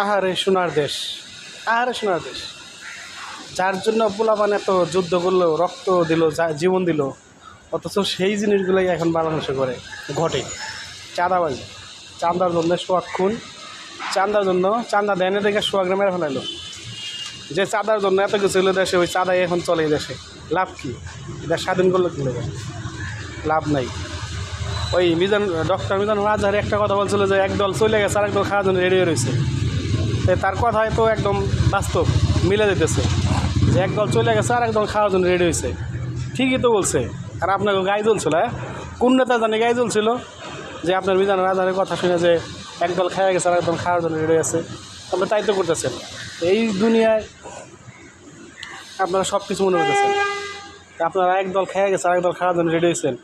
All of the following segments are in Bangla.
আহারে সোনার দেশ, আহারে সোনার দেশ। যার জন্য পোলাপান এত যুদ্ধ করল, রক্ত দিল জীবন দিল, অথচ সেই জিনিসগুলোই এখন বাংলাদেশে করে, ঘটে। চাঁদাবাজি, চাঁদার জন্য সোয়াগ খুন, চাঁদার জন্য চাঁদা দেয় না দেখে সোয়াগরা মেরে ফেলাইলো। যে চাঁদার জন্য এত কিছু হলো দেশে, ওই চাঁদাই এখন চলে দেশে। লাভ কি? এটা স্বাধীন করল কি লোক লাভ নাই। ওই মিজান, ডক্টর মিজান রাজহারি একটা কথা বলছিল যে, একদল চলে গেছে আর একদল খাওয়ার জন্য রেডি রয়েছে তার কথায় তো একদম বাস্তব, মিলে যেতেছে। যে একদল চলে গেছে আর একদল খাওয়ার জন্য রেডি হয়েছে ঠিকই তো বলছে। আর আপনাকে গায়ে জ্বলছিল হ্যাঁ? কোন নেতা জানি গায়ে জ্বলছিল? যে আপনার মিজান রাজহারের কথা শুনে যে একদল খাওয়া গেছে আর একদল খাওয়ার জন্য রেডি আছে আপনি তাই তো করতেছেন। এই দুনিয়ায় আপনারা সব কিছু মনে করতেছেন। আপনারা একদল খেয়ে গেছে আর একদল খাওয়ার জন্য রেডি হয়েছেন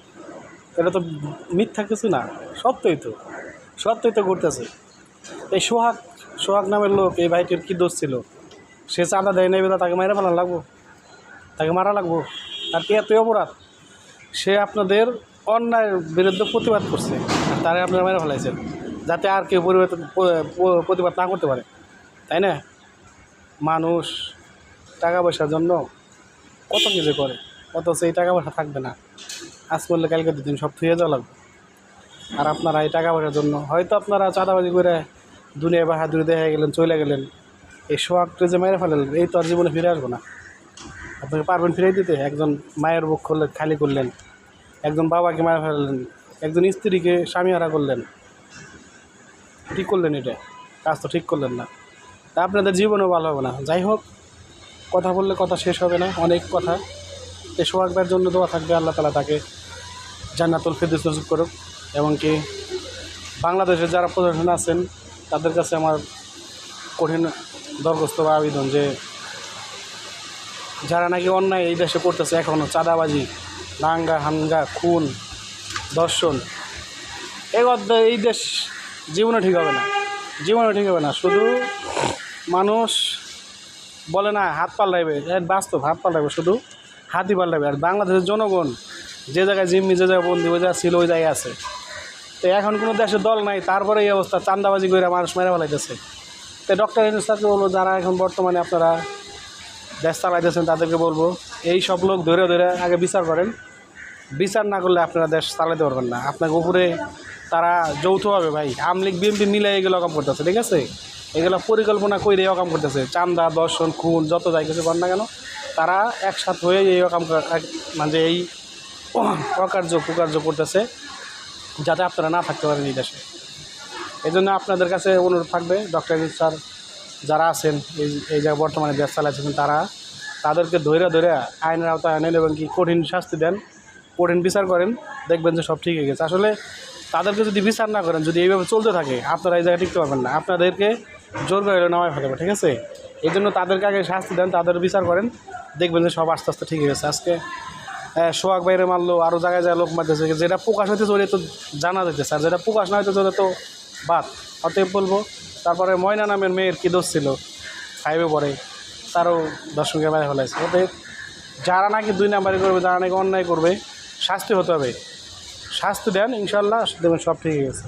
এটা তো মিথ্যা কিছু না, সত্যই তো। সত্যই তো ঘটতেছে। এই সোহাগ সোহাগ নামের লোক, এই ভাইটির কী দোষ ছিল? সে চাঁদা দেয় নাই বেলা তাকে মারা ফেলান লাগবো? তাকে মারা লাগবো? আর কি এতই অপরাধ? সে আপনাদের অন্যায়ের বিরুদ্ধে প্রতিবাদ করছে, আর তারে আপনারা মেরে ফেলাইছেন, যাতে আর কেউ পরিবর্তন প্রতিবাদ না করতে পারে। তাই না? মানুষ টাকা পয়সার জন্য কত কিছু করে, অথচ এই টাকা পয়সা থাকবে না। আজ করলে কালকে দুদিন সব থুয়ে যাওয়া লাগবে। আর আপনারা এই টাকা পয়সার জন্য হয়তো আপনারা চাঁদাবাজি করে দুনিয়া বাহাদুরি দেখা গেলেন, চলে গেলেন। এই সোহাগটা যে মেরে ফেলেন এই তো আর জীবনে ফিরে আসব না। আপনাকে পারবেন ফিরে দিতে? একজন মায়ের বুক করলেন খালি করলেন। একজন বাবাকে মারা ফেললেন। একজন স্ত্রীকে স্বামী হারা করলেন। ঠিক করলেন এটা। কাজ তো ঠিক করলেন না। তা আপনাদের জীবনও ভালো হবে না। যাই হোক, কথা বললে কথা শেষ হবে না। অনেক কথা। এই সোহাগবার জন্য দোয়া থাকবে, আল্লাহ তালা তাকে জান্নাতুল নসিব করুক। এমনকি বাংলাদেশের যারা প্রশাসন আছেন তাদের কাছে আমার কঠিন দরখাস্ত বা আবেদন যে যারা নাকি অন্যায় এই দেশে করতেছে এখনও চাঁদাবাজি, দাঙ্গা, হাঙ্গা, খুন দর্শন এই এই দেশ জীবনে ঠিক হবে না। জীবনে ঠিক হবে না। শুধু মানুষ বলে না, হাত পাল্টাইবে এর বাস্তব, হাত পাল্টাইবে, শুধু হাতই পাল্টাইবে। আর বাংলাদেশের জনগণ যে জায়গায় জিম্মি, যে জায়গায় বন্দি, ওই জায়গায় ছিল, ওই জায়গায় আছে। তো এখন কোনো দেশের দল নাই, তারপরে এই অবস্থা, চান্দাবাজি করে মানুষ মেরে ফেলাইতেছে। তো ডক্টর ইনুস স্যারকে বলব, যারা এখন বর্তমানে আপনারা দেশ চালাইতেছেন, তাদেরকে বলব, এই সব লোক ধরে ধরে আগে বিচার করেন। বিচার না করলে আপনারা দেশ চালাতে পারবেন না। আপনাকে উপরে তারা যৌথভাবে ভাই আমলিগ বিএমপি মিলে এগুলো অকাম করতেছে, ঠিক আছে? এগুলো পরিকল্পনা করে এই অকাম করতেছে। চান্দা, দর্শন, খুন, যত যাই কিছু কর না কেন, তারা একসাথ হয়ে এই কর- মানে এই অকার্য কুকার্য করতেছে। যাতে আপনারা না থাকতে পারেন এই দেশে। এই জন্য আপনাদের কাছে অনুরোধ থাকবে, ডক্টর স্যার যারা আছেন, এই এই জায়গায় বর্তমানে দেশ চালাচ্ছেন তারা, তাদেরকে ধৈর্য ধরে আইনের আওতায় আনেন এবং কি কঠিন শাস্তি দেন, কঠিন বিচার করেন, দেখবেন যে সব ঠিক হয়ে গেছে। আসলে তাদেরকে যদি বিচার না করেন, যদি এইভাবে চলতে থাকে, আপনারা এই জায়গায় টিকতে পারবেন না। আপনাদেরকে জোর করে নামায় ফেলবে, ঠিক আছে? এই জন্য তাদেরকে আগে শাস্তি দেন, তাদের বিচার করেন, দেখবেন যে সব আস্তে আস্তে ঠিক হয়ে গেছে। আজকে সোহাগ বাইরে মারলো আরও জায়গায় যায় লোক মারতেছে। যেটা প্রকাশ হইতেছে ওটা তো জানা যাইতেছে, আর যেটা প্রকাশ না হইতেছে ওটা তো বাদ। অতএব বলব, তারপরে ময়না নামের মেয়ের কী দোষ ছিল? ফাইভে পড়ে তারও দর্শকের বাইরে ফেলাইছে অতএব যারা নাকি দুই নাম্বারই করবে, যারা নাকি অন্যায় করবে, শাস্তি হতে হবে। শাস্তি দেন ইনশাল্লাহ দেখবেন সব ঠিক গেছে।